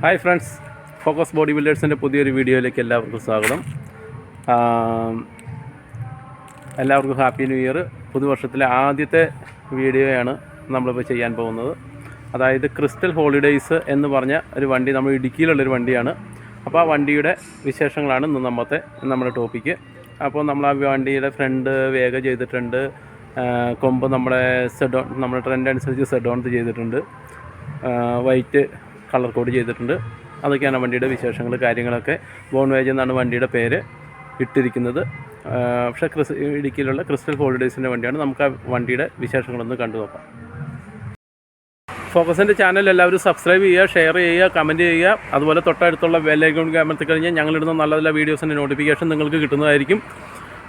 Hi friends focus body ബിൽഡേഴ്സിന്റെ പുതിയൊരു വീഡിയോയിലേക്ക് എല്ലാവർക്കും സ്വാഗതം. എല്ലാവർക്കും ഹാപ്പി ന്യൂ ഇയർ പുതുവർഷത്തിലെ ആദ്യത്തെ വീഡിയോയാണ് നമ്മളിപ്പോൾ ചെയ്യാൻ പോകുന്നത്. അതായത് ക്രിസ്റ്റൽ ഹോളിഡേയ്സ് എന്ന് പറഞ്ഞ ഒരു വണ്ടി നമ്മൾ ഇടുക്കിയിലുള്ളൊരു വണ്ടിയാണ്. അപ്പോൾ ആ വണ്ടിയുടെ വിശേഷങ്ങളാണ് ഇന്ന് നമ്മത്തെ നമ്മുടെ ടോപ്പിക്ക് അപ്പോൾ നമ്മൾ ആ വണ്ടിയുടെ ഫ്രണ്ട് വേഗ ചെയ്തിട്ടുണ്ട്. കൊമ്പ് നമ്മുടെ സെഡോൺ നമ്മുടെ ട്രെൻഡ് അനുസരിച്ച് സെഡോൺത്ത് ചെയ്തിട്ടുണ്ട്. വൈറ്റ് കളർ കോഡ് ചെയ്തിട്ടുണ്ട്. അതൊക്കെയാണ് വണ്ടിയുടെ വിശേഷങ്ങൾ കാര്യങ്ങളൊക്കെ. ബോൺവേജ് എന്നാണ് വണ്ടിയുടെ പേര് ഇട്ടിരിക്കുന്നത്. പക്ഷേ ക്രിസ് ഇടുക്കിയിലുള്ള ക്രിസ്റ്റൽ ഹോളിഡേയ്സിന്റെ വണ്ടിയാണ്. നമുക്ക് ആ വണ്ടിയുടെ വിശേഷങ്ങളൊന്ന് കണ്ടു നോക്കാം. ഫോക്കസിന്റെ ചാനൽ എല്ലാവരും സബ്സ്ക്രൈബ് ചെയ്യുക ഷെയർ ചെയ്യുക കമന്റ് ചെയ്യുക. അതുപോലെ തൊട്ടടുത്തുള്ള ബെല്ലൈക്കൺ അമർത്തി കഴിഞ്ഞാൽ ഞങ്ങളിടുന്ന നല്ല നല്ല വീഡിയോസിന്റെ നോട്ടിഫിക്കേഷൻ നിങ്ങൾക്ക് കിട്ടുന്നതായിരിക്കും.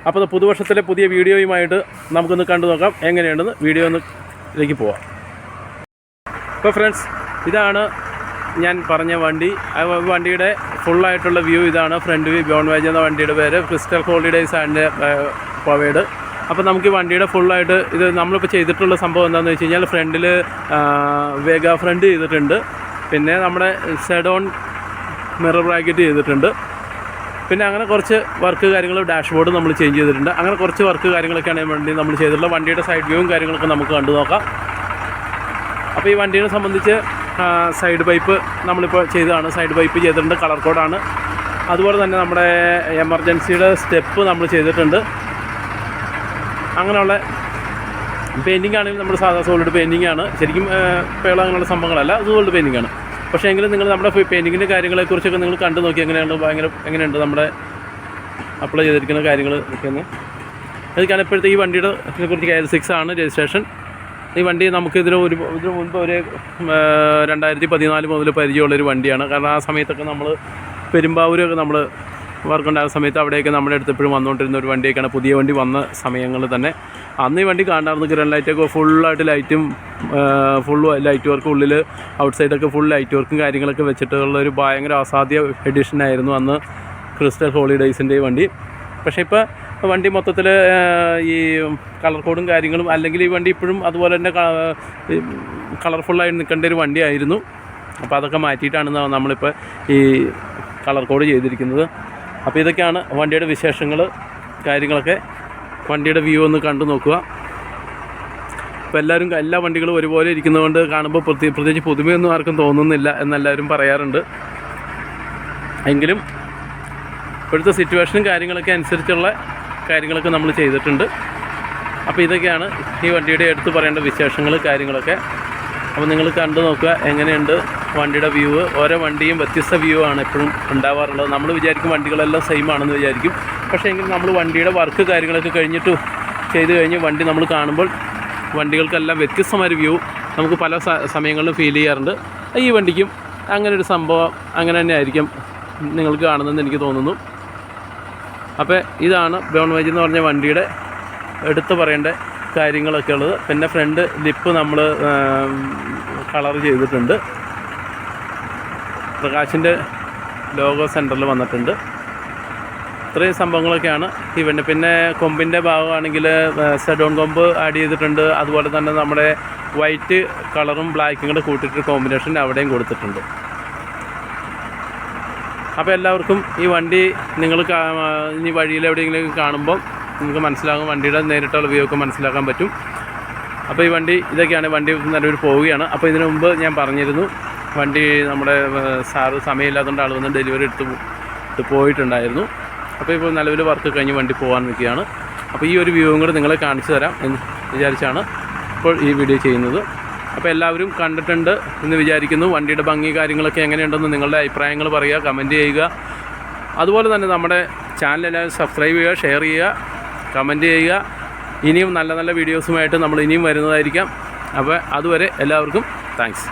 അപ്പോൾ പുതുവർഷത്തിലെ പുതിയ വീഡിയോയുമായിട്ട് നമുക്കൊന്ന് കണ്ടു നോക്കാം. എങ്ങനെയുണ്ടെന്ന് വീഡിയോ ഒന്ന് ഇതിലേക്ക് പോവാം. അപ്പോൾ ഫ്രണ്ട്സ് ഇതാണ് ഞാൻ പറഞ്ഞ വണ്ടി വണ്ടിയുടെ ഫുള്ളായിട്ടുള്ള വ്യൂ ഇതാണ്. ഫ്രണ്ട് വ്യൂ ബോൺ വേജ് എന്ന വണ്ടിയുടെ പേര്. ക്രിസ്റ്റൽ ഹോളിഡേയ്സ് ആൻഡ് പവേഡ് അപ്പോൾ നമുക്ക് ഈ വണ്ടിയുടെ ഫുള്ളായിട്ട് ഇത് നമ്മളിപ്പോൾ ചെയ്തിട്ടുള്ള സംഭവം എന്താണെന്ന് വെച്ച് കഴിഞ്ഞാൽ ഫ്രണ്ടിൽ വേഗ ഫ്രണ്ട് ചെയ്തിട്ടുണ്ട്. പിന്നെ നമ്മുടെ സെഡോൺ മിറർ ബ്രാക്കറ്റ് ചെയ്തിട്ടുണ്ട്. പിന്നെ അങ്ങനെ കുറച്ച് വർക്ക് കാര്യങ്ങൾ ഡാഷ്ബോർഡ് നമ്മൾ ചേഞ്ച് ചെയ്തിട്ടുണ്ട്. അങ്ങനെ കുറച്ച് വർക്ക് കാര്യങ്ങളൊക്കെയാണ് ഈ വണ്ടി നമ്മൾ ചെയ്തിട്ടുള്ളത്. വണ്ടിയുടെ സൈഡ് വ്യൂവും കാര്യങ്ങളൊക്കെ നമുക്ക് കണ്ടു നോക്കാം. അപ്പോൾ ഈ വണ്ടീനെ സംബന്ധിച്ച് സൈഡ് പൈപ്പ് നമ്മളിപ്പോൾ ചെയ്തതാണ്. സൈഡ് പൈപ്പ് ചെയ്തിട്ടുണ്ട്. കളർ കോഡാണ് അതുപോലെ തന്നെ നമ്മുടെ എമർജൻസിയുടെ സ്റ്റെപ്പ് നമ്മൾ ചെയ്തിട്ടുണ്ട്. അങ്ങനെയുള്ള പെയിന്റിംഗ് ആണെങ്കിൽ നമ്മുടെ സാധാ സോളിഡ് പെയിന്റിംഗ് ആണ്. ശരിക്കും പേള അങ്ങനെയുള്ള സംഭവങ്ങളല്ല. അത് സോളിഡ് പെയിന്റിംഗ് ആണ്. പക്ഷേ എങ്കിലും നിങ്ങൾ നമ്മുടെ പെയിന്റിങ്ങിന്റെ കാര്യങ്ങളെക്കുറിച്ചൊക്കെ നിങ്ങൾ കണ്ടു നോക്കി. എങ്ങനെയാണ് ഭയങ്കര എങ്ങനെയുണ്ട് നമ്മുടെ അപ്ലൈ ചെയ്തിരിക്കുന്ന കാര്യങ്ങൾ ഒക്കെയെന്ന് അതൊക്കെയാണ് ഇപ്പോഴത്തെ ഈ വണ്ടിയുടെ കുറിച്ച് കെ സിക്സ് ആണ് രജിസ്ട്രേഷൻ ഈ വണ്ടി നമുക്ക് ഇതിന് ഒരു ഇതിന് മുൻപ് ഒരു രണ്ടായിരത്തി പതിനാല് മുതൽ പരിചയമുള്ളൊരു വണ്ടിയാണ്. കാരണം ആ സമയത്തൊക്കെ നമ്മൾ പെരുമ്പാവൂരൊക്കെ നമ്മൾ വർക്കുണ്ടായ സമയത്ത് അവിടെയൊക്കെ നമ്മുടെ അടുത്ത് എപ്പോഴും വന്നുകൊണ്ടിരുന്ന ഒരു വണ്ടിയൊക്കെയാണ്. പുതിയ വണ്ടി വന്ന സമയങ്ങളിൽ തന്നെ. അന്ന് ഈ വണ്ടി കാണാറുണ്ട് ഗ്രൺ ലൈറ്റൊക്കെ ഫുള്ളായിട്ട് ലൈറ്റും ഫുൾ ലൈറ്റ് വർക്ക് ഉള്ളിൽ ഔട്ട് സൈഡൊക്കെ ഫുൾ ലൈറ്റ് വർക്കും കാര്യങ്ങളൊക്കെ വെച്ചിട്ടുള്ള ഒരു ഭയങ്കര അസാധ്യ എഡിഷനായിരുന്നു അന്ന് ക്രിസ്റ്റൽ ഹോളിഡേയ്സിന്റെ വണ്ടി. പക്ഷേ ഇപ്പോൾ വണ്ടി മൊത്തത്തിൽ ഈ കളർ കോഡും കാര്യങ്ങളും അല്ലെങ്കിൽ ഈ വണ്ടി ഇപ്പോഴും അതുപോലെ തന്നെ കളർഫുള്ളായി നിൽക്കേണ്ട ഒരു വണ്ടിയായിരുന്നു. അപ്പോൾ അതൊക്കെ മാറ്റിയിട്ടാണ് നമ്മളിപ്പോൾ ഈ കളർ കോഡ് ചെയ്തിരിക്കുന്നത്. അപ്പോൾ ഇതൊക്കെയാണ് വണ്ടിയുടെ വിശേഷങ്ങൾ കാര്യങ്ങളൊക്കെ വണ്ടിയുടെ വ്യൂ ഒന്ന് കണ്ടു നോക്കുക. ഇപ്പോൾ എല്ലാവരും എല്ലാ വണ്ടികളും ഒരുപോലെ ഇരിക്കുന്നതുകൊണ്ട് കാണുമ്പോൾ പ്രത്യേക പ്രത്യേകിച്ച് പുതുമയൊന്നും ആർക്കും തോന്നുന്നില്ല എന്നെല്ലാവരും പറയാറുണ്ട്. എങ്കിലും ഇപ്പോഴത്തെ സിറ്റുവേഷനും കാര്യങ്ങളൊക്കെ അനുസരിച്ചുള്ള കാര്യങ്ങളൊക്കെ നമ്മൾ ചെയ്തിട്ടുണ്ട്. അപ്പോൾ ഇതൊക്കെയാണ് ഈ വണ്ടിയുടെ എടുത്ത് പറയേണ്ട വിശേഷങ്ങൾ കാര്യങ്ങളൊക്കെ. അപ്പോൾ നിങ്ങൾ കണ്ടു നോക്കുക എങ്ങനെയുണ്ട് വണ്ടിയുടെ വ്യൂ. ഓരോ വണ്ടിയും വ്യത്യസ്ത വ്യൂ ആണ് എപ്പോഴും ഉണ്ടാവാറുള്ളത്. നമ്മൾ വിചാരിക്കും വണ്ടികളെല്ലാം സെയിം ആണെന്ന് വിചാരിക്കും. പക്ഷേ എങ്കിൽ നമ്മൾ വണ്ടിയുടെ വർക്ക് കാര്യങ്ങളൊക്കെ കഴിഞ്ഞിട്ട് ചെയ്ത് കഴിഞ്ഞ് വണ്ടി നമ്മൾ കാണുമ്പോൾ വണ്ടികൾക്കെല്ലാം വ്യത്യസ്തമായൊരു വ്യൂ നമുക്ക് പല സമയങ്ങളിലും ഫീൽ ചെയ്യാറുണ്ട്. ഈ വണ്ടിക്കും അങ്ങനെ ഒരു സംഭവം അങ്ങനെ തന്നെ ആയിരിക്കും നിങ്ങൾക്ക് കാണുന്നതെന്ന് എനിക്ക് തോന്നുന്നു. അപ്പോൾ ഇതാണ് ബ്രൗൺ വേജ് എന്ന് പറഞ്ഞ വണ്ടിയുടെ എടുത്തു പറയേണ്ട കാര്യങ്ങളൊക്കെ ഉള്ളത്. പിന്നെ ഫ്രണ്ട് ലിപ്പ് നമ്മൾ കളർ ചെയ്തിട്ടുണ്ട്. പ്രകാശിന്റെ ലോഗോ സെന്ററിൽ വന്നിട്ടുണ്ട്. ഇത്രയും സംഭവങ്ങളൊക്കെയാണ് വണ്ടി പിന്നെ കൊമ്പിന്റെ ഭാഗമാണെങ്കിൽ സെഡോൺ കൊമ്പ് ആഡ് ചെയ്തിട്ടുണ്ട്. അതുപോലെ തന്നെ നമ്മുടെ വൈറ്റ് കളറും ബ്ലാക്കും കൂടെ കൂട്ടിയിട്ട് കോമ്പിനേഷൻ അവിടെയും കൊടുത്തിട്ടുണ്ട്. അപ്പോൾ എല്ലാവർക്കും ഈ വണ്ടി നിങ്ങൾ ഇനി വഴിയിൽ എവിടെയെങ്കിലും കാണുമ്പോൾ നിങ്ങൾക്ക് മനസ്സിലാകും. വണ്ടിയുടെ നേരിട്ടുള്ള ഉപയോഗം മനസ്സിലാക്കാൻ പറ്റും. അപ്പോൾ ഈ വണ്ടി ഇതൊക്കെയാണ് വണ്ടി നല്ലൊരു പോവുകയാണ്. അപ്പോൾ ഇതിനു മുമ്പ് ഞാൻ പറഞ്ഞിരുന്നു വണ്ടി നമ്മുടെ സാറ് സമയമില്ലാത്തതുകൊണ്ട് ആൾ വന്ന് ഡെലിവറി എടുത്ത് ഇട്ട് പോയിട്ടുണ്ടായിരുന്നു. അപ്പോൾ ഇപ്പോൾ നിലവിൽ വർക്ക് കഴിഞ്ഞ് വണ്ടി പോകാൻ നിൽക്കുകയാണ്. അപ്പോൾ ഈ ഒരു വ്യൂവും കൂടെ നിങ്ങളെ കാണിച്ചു തരാം എന്ന് വിചാരിച്ചാണ് ഇപ്പോൾ ഈ വീഡിയോ ചെയ്യുന്നത്. അപ്പോൾ എല്ലാവരും കണ്ടിട്ടുണ്ട് എന്ന് വിചാരിക്കുന്നു. വണ്ടിയുടെ ഭംഗി കാര്യങ്ങളൊക്കെ എങ്ങനെയുണ്ടെന്ന് നിങ്ങളുടെ അഭിപ്രായങ്ങൾ പറയുക കമന്റ് ചെയ്യുക. അതുപോലെ തന്നെ നമ്മുടെ ചാനൽ എല്ലാവരും സബ്സ്ക്രൈബ് ചെയ്യുക ഷെയർ ചെയ്യുക കമന്റ് ചെയ്യുക. ഇനിയും നല്ല നല്ല വീഡിയോസുമായിട്ട് നമ്മൾ ഇനിയും വരുന്നതായിരിക്കാം. അപ്പോൾ അതുവരെ എല്ലാവർക്കും താങ്ക്സ്